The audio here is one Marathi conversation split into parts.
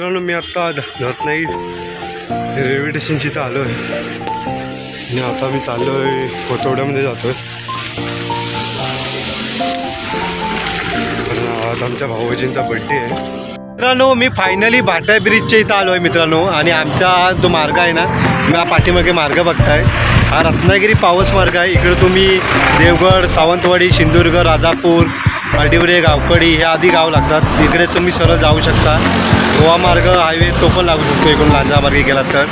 मित्रांनो मी आत्ता नाही रेल्वे स्टेशनची इथं आलो आहे आणि आता मी चाललो आहे कोथवड्यामध्ये जातो आहे आज आमच्या भाऊजींचा बड्डे आहे. मित्रांनो मी फायनली भाटा ब्रिजच्या इथं आलो आहे मित्रांनो. आणि आमचा जो मार्ग आहे ना मी हा पाठीमागे मार्ग बघताय. हा रत्नागिरी पावस मार्ग आहे. इकडे तुम्ही देवगड सावंतवाडी सिंधुदुर्ग राजापूर पार्टिवरे गावकडी हे आधी गाव लागतात. इकडे तुम्ही सरळ जाऊ शकता. गोवा मार्ग हायवे तो पण लागू शकतो इकडून लांजा मार्गे गेलात तर.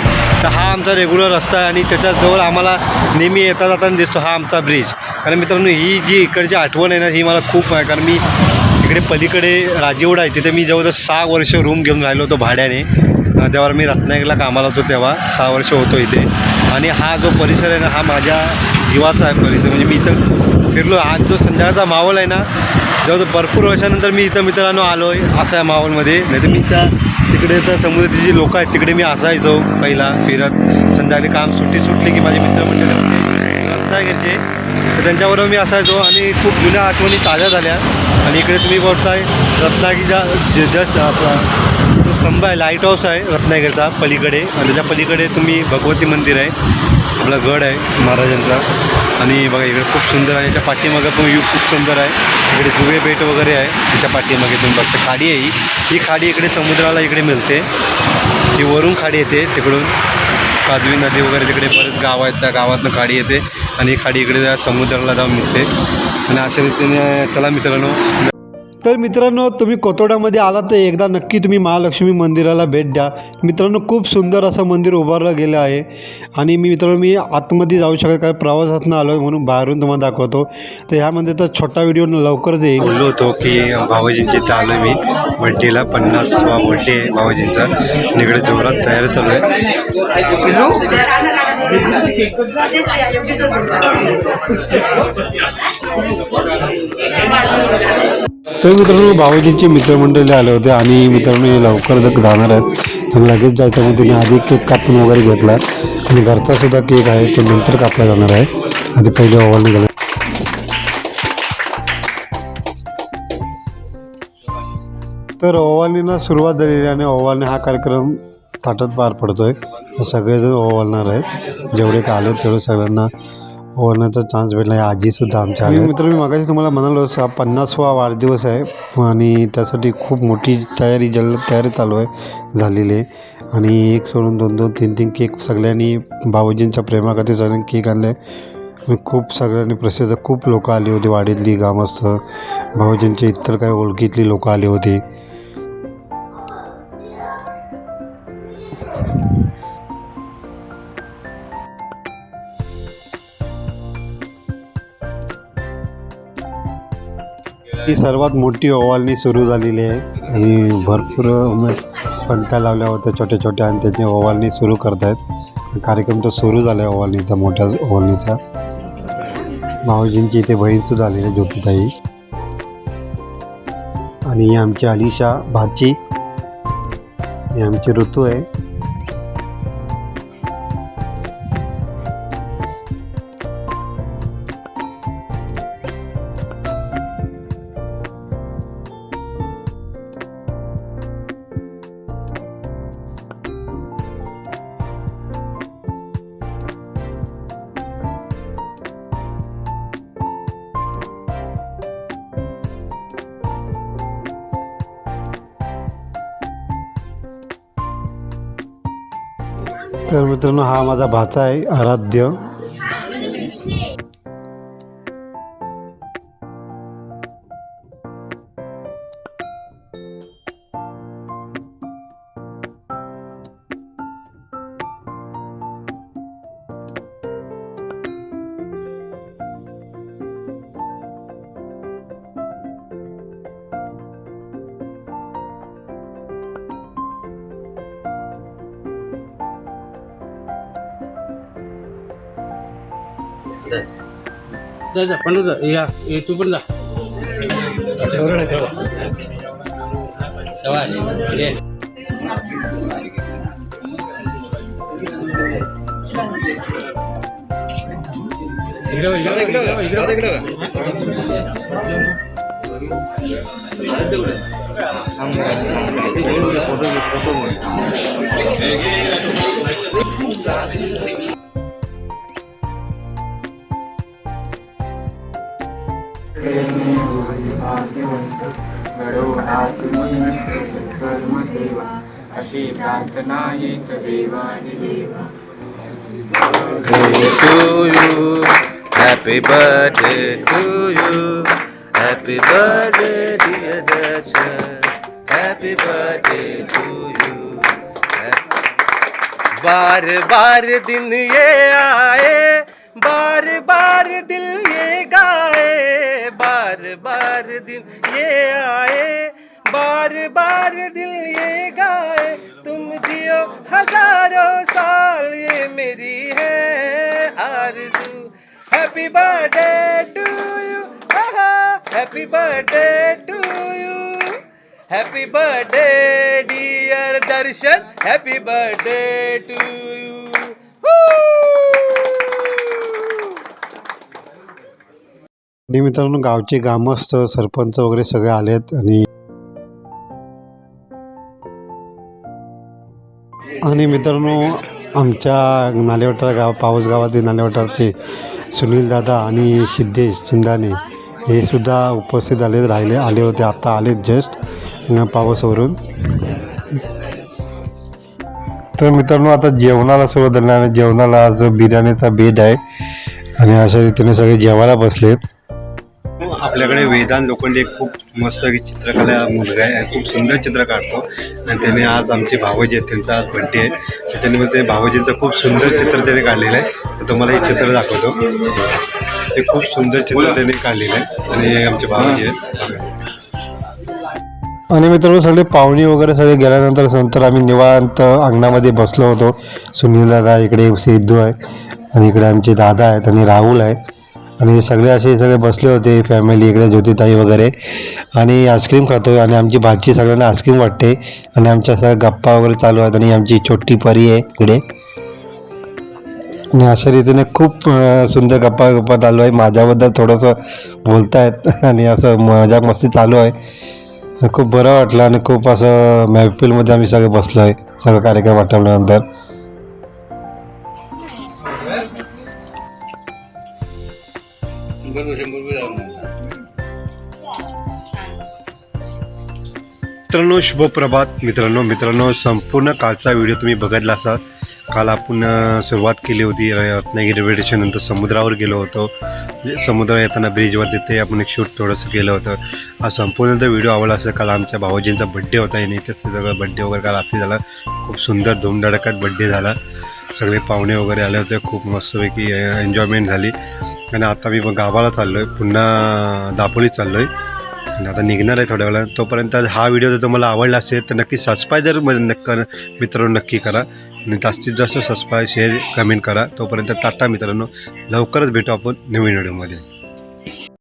तर हा आमचा रेग्युलर रस्ता आहे आणि त्याच्याजवळ आम्हाला नेहमी येता जाताना दिसतो हा आमचा ब्रिज कारण मित्रांनो ही जी इकडची आठवण आहे ना ही मला खूप आहे. कारण मी इकडे पलीकडे राजेवडा आहे. तिथे मी जवळजवळ सहा वर्ष रूम घेऊन राहिलो होतो भाड्याने. जेव्हा मी रत्नागिरीला कामाला होतो तेव्हा सहा वर्ष होतो इथे. आणि हा जो परिसर आहे ना हा माझ्या जीवाचा आहे परिसर. म्हणजे मी इथं फिरलो. आज जो संध्याकाळचा माहोल आहे ना जेव्हा भरपूर वर्षानंतर मी इथं मित्रांनो आलो आहे असा या माहोलमध्ये. नाही तर मी त्या तिकडे तर समुद्राची जी लोकं आहेत तिकडे मी असायचो पहिला फिरत. संध्याकाळी काम सुट्टी सुटली की माझे मित्रमंडळी रत्नागिरीचे तर त्यांच्याबरोबर मी असायचो आणि खूप जुन्या आठवणी ताज्या झाल्या. आणि इकडे तुम्ही बघताय रत्नागिरीचा जे जस्ट आपला जो स्तंभ आहे लाइट हाऊस आहे रत्नागिरीचा पलीकडे. आणि त्याच्या पलीकडे तुम्ही भगवती मंदिर आहे. आपला गड आहे महाराजांचा. आणि बघा इकडे खूप सुंदर आहे. याच्या पाठीमागं पण यू खूप सुंदर आहे. इकडे जुवे बेट वगैरे आहे. त्याच्या पाठीमागे तुम्ही बघता. खाडी आहे ही. ही खाडी इकडे समुद्राला इकडे मिळते. ही वरून खाडी येते तिकडून. काजवी नदी वगैरे तिकडे बरेच गाव आहेत त्या गावातनं खाडी येते आणि ही खाडी इकडे त्या समुद्राला जाऊन मिळते आणि अशा रीतीने चला मित्रांनो तर मित्रांनो तुम्ही कोतोड्यामध्ये आलात तर एकदा नक्की तुम्ही महालक्ष्मी मंदिराला भेट द्या. मित्रांनो खूप सुंदर असं मंदिर उभारलं गेलं आहे. आणि मी मित्रांनो मी आतमध्ये जाऊ शकत कारण प्रवासातनं आलो आहे म्हणून बाहेरून तुम्हाला दाखवतो. तर ह्या मंदिराचा छोटा व्हिडिओ लवकरच येईल. बोललो होतो की भावाजींच्या इथं आलो मी. बड्डेला पन्नासवा बड्डे आहे. भावाजींचा इकडे जोरात तयारी चालू आहे. तर मित्रांनो भाऊजींची मित्रमंडळी आले होते आणि मित्रांनो हे लवकर जर जाणार आहेत. तर लगेच जायचं त्यांनी आधी केक कापून वगैरे घेतला. आणि घरचा सुद्धा केक आहे तो नंतर कापला जाणार आहे. आधी पहिले ओव्हाळणी गेला तर ओवाळणीला सुरुवात झालेली आणि ओवाळणी हा कार्यक्रम थाटात पार पडतोय. तर सगळेजण ओवाळणार आहेत. जेवढे का आले तेवढे सगळ्यांना ओवाळण्याचा चान्स भेटला. आहे आजीसुद्धा आमच्या आले मित्र मी मागाशी तुम्हाला म्हणालो हा पन्नासवा वाढदिवस आहे. आणि त्यासाठी खूप मोठी तयारी जल तयारी चालू आहे झालेली आहे. आणि एक सोडून दोन दोन तीन तीन केक सगळ्यांनी भाऊजींच्या प्रेमासाठी सगळ्यांनी केक आणले. आणि खूप सगळ्यांनी प्रसिद्ध खूप लोकं आली होती वाडीतली ग्रामस्थ भाऊजींचे इतर काही ओळखीतली लोकं आली होती. ही सर्वात मोठी ओवाळणी सुरू झालेली आहे. आणि भरपूर म्हणजे पंत्या लावल्या होत्या छोट्या छोट्या आणि त्याची ओवाळणी सुरू करत आहेत कार्यक्रम तो सुरू झाला आहे ओवाळणीचा मोठ्या ओवाळणीचा. मावजींची इथे बहीणसुद्धा आलेली आहे ज्योतिताई आणि ही आमची अलिशा भाची. ही आमची ऋतू आहे. तर मित्रांनो हा माझा भाचा आहे आराध्य. जा जा पण जा या ये तू पण जा शाबाश ये इकडे बघ, इकडे बघ, इकडे बघ, Happy birthday to you. Happy birthday, dear Darshan. Happy birthday to you. बार बार दिन ये आए बार बार दिल ये गाए बार बार दिन ये आए बार बार दिल ये गाए तुम जियो हजारों साल ये मेरी है आरज़ू। Happy birthday to you happy birthday to you happy birthday dear Darshan happy birthday to you आणि मित्रांनो गावचे ग्रामस्थ सरपंच वगैरे सगळे आलेत आणि आणि मित्रांनो आमच्या नालेवटार गाव पाऊस गावातील नालेवटारचे सुनील दादा आणि सिद्धेश चिंदाने हे सुद्धा उपस्थित आले राहिले आले होते. आत्ता आले जस्ट पावसवरून. तर मित्रांनो आता जेवणाला सुरुवात झाली आणि जेवणाला आज बिर्याणीचा बेद आहे. आणि अशा रीतीने सगळे जेवायला बसलेत. आपल्याकडे वेदांत लोखंडे खूप मस्त चित्रकला मुलगा आहे खूप सुंदर चित्र काढतो. आणि त्याने आज आमचे भावजी आहेत त्यांचा आज बड्डे आहे. त्याच्यामध्ये भावजींचं खूप सुंदर चित्र त्याने काढलेलं आहे. तर तुम्हाला हे चित्र दाखवतो. ते खूप सुंदर चित्र त्याने काढलेलं आहे. आणि हे आमचे भावजी आहेत. आणि मित्रांनो सगळे पाहुणे वगैरे सगळे गेल्यानंतर नंतर आम्ही निवांत अंगणामध्ये बसलो होतो. सुनील दादा इकडे सिद्धू आहे आणि इकडे आमचे दादा आहेत आणि राहुल आहे. आणि सगळे असे सगळे बसले होते फॅमिली इकडे ज्योतिताई वगैरे. आणि आईस्क्रीम खातो आणि आमची भाजी सगळ्यांना आईस्क्रीम वाटते. आणि आमच्या सगळ्या गप्पा वगैरे चालू आहेत आणि आमची छोटी परी आहे इकडे. आणि अशा रीतीने खूप सुंदर गप्पा गप्पा चालू आहे. माझ्याबद्दल थोडंसं बोलतायत. आणि असं मजाक मस्ती चालू आहे. खूप बरं वाटलं आणि खूप असं महफिलमध्ये आम्ही सगळे बसलो आहे. सगळं कार्यक्रम आटवल्यानंतर मित्रांनो शुभप्रभात मित्रांनो मित्रांनो संपूर्ण कालचा व्हिडिओ तुम्ही बघितला असाल. काल आपण सुरुवात केली होती रत्नागिरी रेल्वे समुद्रावर गेलो होतो. समुद्र येताना ब्रिजवर तिथे आपण एक शूट थोडंसं केलं होतं. हा संपूर्ण जर व्हिडिओ आवडला असेल काल आमच्या भाऊजींचा बड्डे होता आणि ते सगळं बड्डे वगैरे काल रात्री झाला. खूप सुंदर धुमधडकात बड्डे झाला. सगळे पाहुणे वगैरे आले होते खूप मस्तपैकी एन्जॉयमेंट झाली. आणि आता मी गावाला चाललो आहे पुन्हा दापोलीत चाललो आहे आणि आता निघणार आहे थोड्या वेळा तोपर्यंत हा व्हिडिओ जर तुम्हाला आवडला असेल तर नक्की सबस्क्राईब जर म- नक्क मित्रांनो नक्की करा. आणि जास्तीत जास्त सबस्क्राईब शेअर कमेंट करा. तोपर्यंत टाटा मित्रांनो. लवकरच भेटू आपण नवीन व्हिडिओमध्ये.